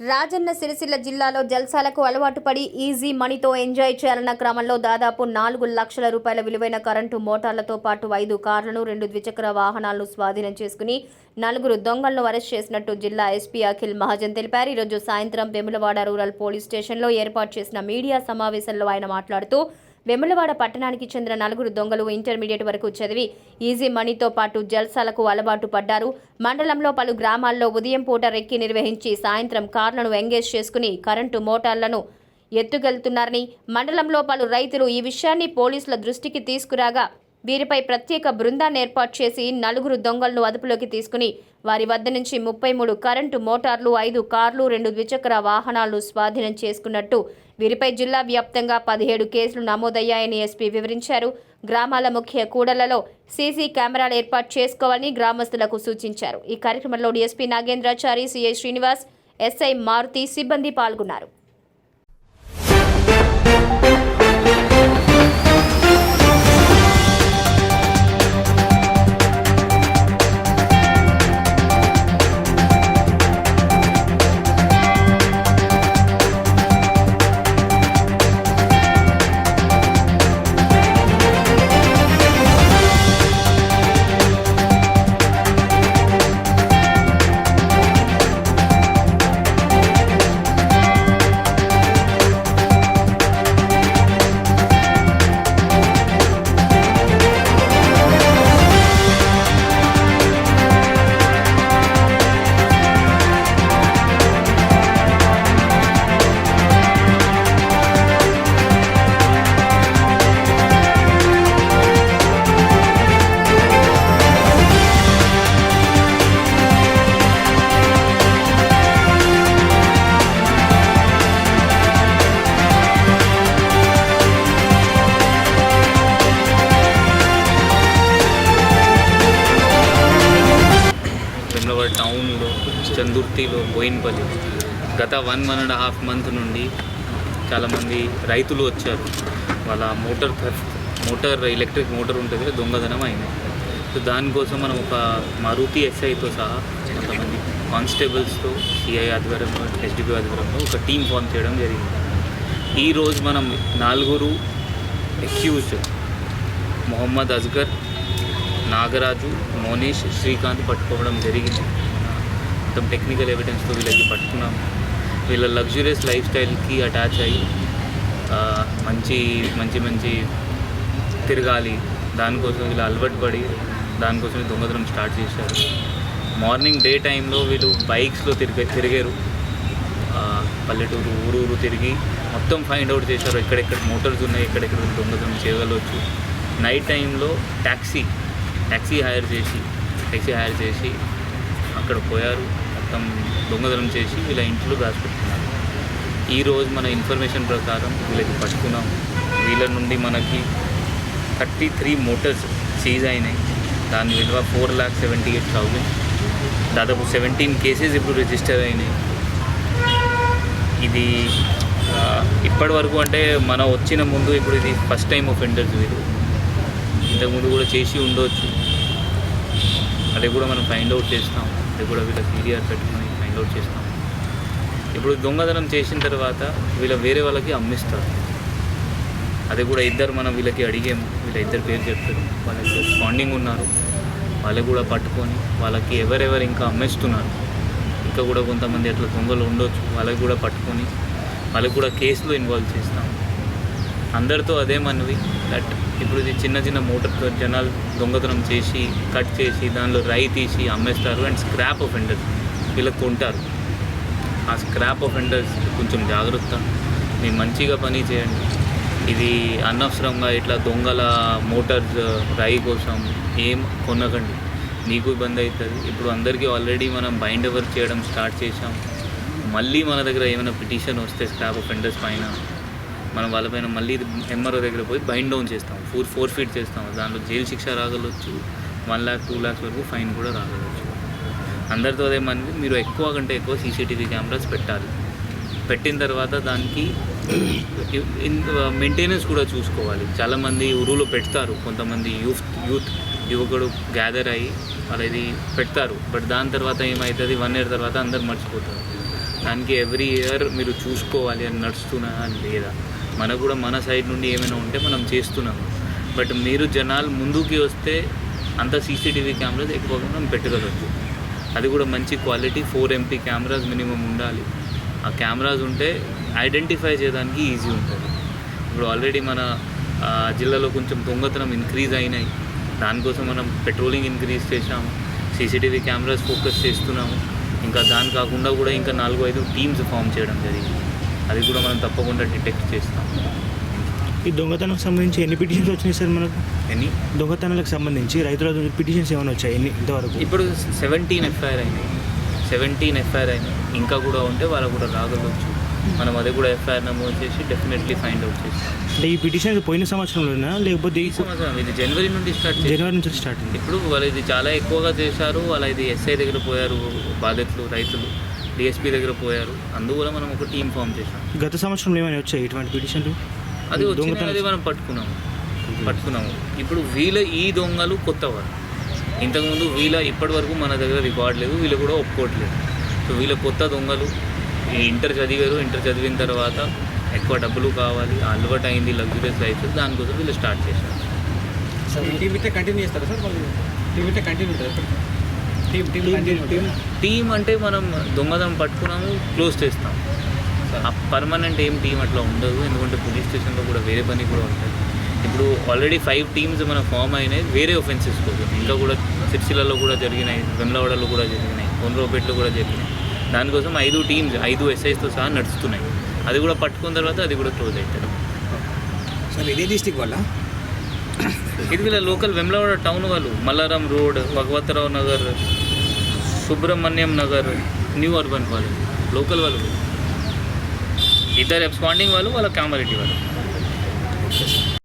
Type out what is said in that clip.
రాజన్న సిరిసిల్ల జిల్లాలో జల్సాలకు అలవాటు పడి ఈజీ మనీతో ఎంజాయ్ చేయాలన్న క్రమంలో దాదాపు నాలుగు లక్షల రూపాయల విలువైన కరెంటు మోటార్లతో పాటు ఐదు కార్లను రెండు ద్విచక్ర వాహనాలను స్వాధీనం చేసుకుని నలుగురు దొంగలను అరెస్ట్ చేసినట్టు జిల్లా ఎస్పీ అఖిల్ మహాజన్ తెలిపారు. ఈరోజు సాయంత్రం వెములవాడ రూరల్ పోలీస్ స్టేషన్లో ఏర్పాటు చేసిన మీడియా సమావేశంలో ఆయన మాట్లాడుతూ వెములవాడ పట్టణానికి చెందిన నలుగురు దొంగలు ఇంటర్మీడియట్ వరకు చదివి ఈజీ మనీతో పాటు జల్సాలకు అలవాటు పడ్డారు. మండలంలో పలు గ్రామాల్లో ఉదయం పూట రెక్కి నిర్వహించి సాయంత్రం కార్లను ఎంగేజ్ చేసుకుని కరెంటు మోటార్లను ఎత్తుకెళ్తున్నారని మండలంలో పలు రైతులు ఈ విషయాన్ని పోలీసుల దృష్టికి తీసుకురాగా వీరిపై ప్రత్యేక బృందాన్ని ఏర్పాటు చేసి నలుగురు దొంగలను అదుపులోకి తీసుకుని వారి వద్ద నుంచి ముప్పై మూడు కరెంటు మోటార్లు ఐదు కార్లు రెండు ద్విచక్ర వాహనాలు స్వాధీనం చేసుకున్నట్టు వీరిపై జిల్లా వ్యాప్తంగా పదిహేడు కేసులు నమోదయ్యాయని ఎస్పీ వివరించారు. గ్రామాల ముఖ్య కూడలలో సీసీ కెమెరాలు ఏర్పాటు చేసుకోవాలని గ్రామస్తులకు సూచించారు. ఈ కార్యక్రమంలో DSP Nagendrachari CI Srinivas SI Maruthi సిబ్బంది పాల్గొన్నారు. చందుర్తిలో బోయిన్పల్లి. గత one one and half month నుండి చాలామంది రైతులు వచ్చారు. వాళ్ళ మోటార్ మోటార్ ఎలక్ట్రిక్ మోటార్ ఉంటుంది కదా, దొంగతనం అయింది సో దానికోసం మనం ఒక మారుతి ఎస్ఐతో సహా కొంతమంది కానిస్టేబుల్స్తో సిఐ ఆధ్వర్యంలో ఎస్డిపి ఆధ్వర్యంలో ఒక టీం ఫామ్ చేయడం జరిగింది. ఈరోజు మనం నాలుగురు అక్యూజ్డ్ మొహమ్మద్ అజ్గర్ నాగరాజు మోనీష్ శ్రీకాంత్ పట్టుకోవడం జరిగింది. మొత్తం టెక్నికల్ ఎవిడెన్స్తో వీళ్ళకి పట్టుకున్నాం. వీళ్ళ లగ్జూరియస్ లైఫ్ స్టైల్కి అటాచ్ అయ్యి మంచి మంచి మంచి తిరగాలి. దానికోసం వీళ్ళు అలవాటు పడి దానికోసం దొంగతనం స్టార్ట్ చేశారు. మార్నింగ్ డే టైంలో వీళ్ళు బైక్స్లో తిరిగే తిరిగారు. పల్లెటూరు ఊరు ఊరు తిరిగి మొత్తం ఫైండ్ అవుట్ చేశారు. ఎక్కడెక్కడ మోటార్స్ ఉన్నాయి ఎక్కడెక్కడ దొంగతనం చేయగలవచ్చు. నైట్ టైంలో ట్యాక్సీ ట్యాక్సీ హైర్ చేసి ట్యాక్సీ హైర్ చేసి అక్కడ పోయారు. మొత్తం దొంగతనం చేసి వీళ్ళ ఇంట్లో దాచిపెట్టుకున్నారు. ఈరోజు మన ఇన్ఫర్మేషన్ ప్రకారం వీళ్ళకి పట్టుకున్నాం. వీళ్ళ నుండి మనకి థర్టీ త్రీ మోటార్స్ సీజ్ అయినాయి. దాని విలువ four lakh seventy eight thousand దాదాపు సెవెంటీన్ కేసెస్ ఇప్పుడు రిజిస్టర్ అయినాయి. ఇది ఇప్పటి వరకు అంటే మనం వచ్చిన ముందు ఇప్పుడు ఇది ఫస్ట్ టైం ఒఫెండర్స్ వీరు ఇంతకుముందు కూడా చేసి ఉండొచ్చు. అది కూడా మనం ఫైండ్ అవుట్ చేస్తాం. అది కూడా వీళ్ళ సీరియర్ పెట్టుకుని ఫైండ్ అవుట్ చేస్తాం. ఇప్పుడు దొంగతనం చేసిన తర్వాత వీళ్ళ వేరే వాళ్ళకి అమ్మిస్తారు. అది కూడా ఇద్దరు మనం వీళ్ళకి అడిగాము వీళ్ళ ఇద్దరు పేరు చెప్తారు. వాళ్ళకి స్పాండింగ్ ఉన్నారు. వాళ్ళు కూడా పట్టుకొని వాళ్ళకి ఎవరెవరు ఇంకా అమ్మేస్తున్నారు. ఇంకా కూడా కొంతమంది అట్లా దొంగలు ఉండొచ్చు. వాళ్ళకి కూడా పట్టుకొని వాళ్ళకి కూడా కేసులో ఇన్వాల్వ్ చేస్తాం. అందరితో అదే మనవి. దట్ ఇప్పుడు ఇది చిన్న చిన్న మోటార్తో జనాలు దొంగతనం చేసి కట్ చేసి దానిలో రై తీసి అమ్మేస్తారు అండ్ స్క్రాప్ ఆఫెండర్స్ వీళ్ళకి కొంటారు. ఆ స్క్రాప్ ఆఫెండర్స్ కొంచెం జాగ్రత్త. మీరు మంచిగా పని చేయండి. ఇది అనవసరంగా ఇట్లా దొంగల మోటార్స్ రై కోసం ఏం కొనకండి. మీకు ఇబ్బంది అవుతుంది. ఇప్పుడు అందరికీ ఆల్రెడీ మనం బైండ్ ఎవర్ చేయడం స్టార్ట్ చేసాం మళ్ళీ మన దగ్గర ఏమైనా పిటిషన్ వస్తే స్క్రాప్ ఆఫెండర్స్ పైన మనం వాళ్ళపైన మళ్ళీ ఎంఆర్ఓ దగ్గర పోయి బైండ్ డౌన్ చేస్తాం. ఫోర్ ఫోర్ ఫీట్ చేస్తాం. దాంట్లో జైలు శిక్ష రాగలవచ్చు వన్ ల్యాక్ టూ ల్యాక్స్ వరకు ఫైన్ కూడా రాగలవచ్చు అందరితో అదేమని మీరు ఎక్కువ కంటే ఎక్కువ సీసీటీవీ కెమెరాస్ పెట్టాలి. పెట్టిన తర్వాత దానికి మెయింటెనెన్స్ కూడా చూసుకోవాలి. చాలామంది ఊరులో పెడతారు. కొంతమంది యూత్ యూత్ యువకుడు గ్యాదర్ అయ్యి వాళ్ళది పెడతారు. బట్ దాని తర్వాత ఏమవుతుంది వన్ ఇయర్ తర్వాత అందరు మర్చిపోతారు. దానికి ఎవ్రీ ఇయర్ మీరు చూసుకోవాలి అని నడుస్తున్నా అని లేదా? మనకు కూడా మన సైడ్ నుండి ఏమైనా ఉంటే మనం చేస్తున్నాము బట్ మీరు జనాలు ముందుకి వస్తే అంత సీసీటీవీ కెమెరాస్ ఎక్కువగా మనం పెట్టగలరు. అది కూడా మంచి quality four MP cameras minimum ఉండాలి. ఆ కెమెరాస్ ఉంటే ఐడెంటిఫై చేయడానికి ఈజీ ఉంటుంది. ఇప్పుడు ఆల్రెడీ మన జిల్లాలో కొంచెం దొంగతనం ఇంక్రీజ్ అయినాయి. దానికోసం మనం పెట్రోలింగ్ ఇంక్రీజ్ చేసాము సీసీటీవీ కెమెరాస్ ఫోకస్ చేస్తున్నాము. ఇంకా దాని కాకుండా కూడా ఇంకా నాలుగు ఐదు టీమ్స్ ఫామ్ చేయడం జరిగింది. అది కూడా మనం తప్పకుండా డిటెక్ట్ చేస్తాం. ఈ దొంగతనానికి సంబంధించి ఎన్ని పిటిషన్స్ వచ్చినాయి సార్ మనకు? ఎన్ని? దొంగతనాలకు సంబంధించి రైతుల పిటిషన్స్ ఏమైనా వచ్చాయి ఎన్ని ఇంతవరకు? ఇప్పుడు సెవెంటీన్ ఎఫ్ఐఆర్ అయినాయి. సెవెంటీన్ ఎఫ్ఐఆర్ అయినాయి. ఇంకా కూడా ఉంటే వాళ్ళకు కూడా రాగలవచ్చు మనం అది కూడా ఎఫ్ఐఆర్ నమోదు చేసి డెఫినెట్లీ ఫైండ్ అవుట్ చేస్తాం. అంటే ఈ పిటిషన్స్ పోయిన సంవత్సరంలోనా? లేకపోతే ఈ సంవత్సరం ఇది జనవరి నుండి స్టార్ట్ జనవరి నుంచి స్టార్ట్ అయింది. ఇప్పుడు వాళ్ళు ఇది చాలా ఎక్కువగా చేశారు. వాళ్ళ ఇది ఎస్ఐ దగ్గర పోయారు బాధితులు రైతులు. డిఎస్పీ దగ్గర పోయారు. అందువల్ల మనం ఒక టీం ఫామ్ చేసాం గత సంవత్సరంలో ఏమైనా వచ్చాయి ఇటువంటి పిటిషన్లు అది అది మనం పట్టుకున్నాము. పట్టుకున్నాము. ఇప్పుడు వీళ్ళ ఈ దొంగలు కొత్త వాళ్ళు. ఇంతకుముందు వీళ్ళ ఇప్పటి వరకు మన దగ్గర రికార్డ్ లేదు వీళ్ళు కూడా ఒప్పుకోవట్లేదు. సో వీళ్ళ కొత్త దొంగలు ఈ ఇంటర్ చదివారు. ఇంటర్ చదివిన తర్వాత ఎక్కువ డబ్బులు కావాలి అలవాటు అయింది లగ్జరీస్ లైఫ్ దానికోసం వీళ్ళు స్టార్ట్ చేశారు. ఇట్లా కంటిన్యూ చేస్తారా సార్ కంటిన్యూ ఉంటుంది? టీం అంటే మనం దొంగదనం పట్టుకున్నాము క్లోజ్ చేస్తాం. ఆ పర్మనెంట్ ఏం టీం అట్లా ఉండదు ఎందుకంటే పోలీస్ స్టేషన్లో కూడా వేరే పని కూడా ఉంటుంది ఇప్పుడు ఆల్రెడీ ఫైవ్ టీమ్స్ మన ఫామ్ అయినాయి వేరే ఒఫెన్సెస్ కోసం ఇంకా కూడా సిరిసిల్లలో కూడా జరిగినాయి వెమ్లవాడలో కూడా జరిగినాయి కొండ్రోపేటలో కూడా జరిగినాయి. దానికోసం ఐదు టీమ్స్ ఐదు ఎస్ఐస్తో సహా నడుస్తున్నాయి. అది కూడా పట్టుకున్న తర్వాత అది కూడా క్లోజ్ అవుతుంది. సార్ ఇదే డిస్టిక్ వల్ల ఇది వీళ్ళ లోకల్ వెమ్లవాడ టౌన్ వాళ్ళు Mallaram road Bhagavatharao Nagar Subrahmanyam Nagar new urban వాళ్ళు లోకల్ వాళ్ళు. ఇద్దరు ఎబ్స్పాండింగ్ వాళ్ళు వాళ్ళ కామారెడ్డి వాళ్ళు.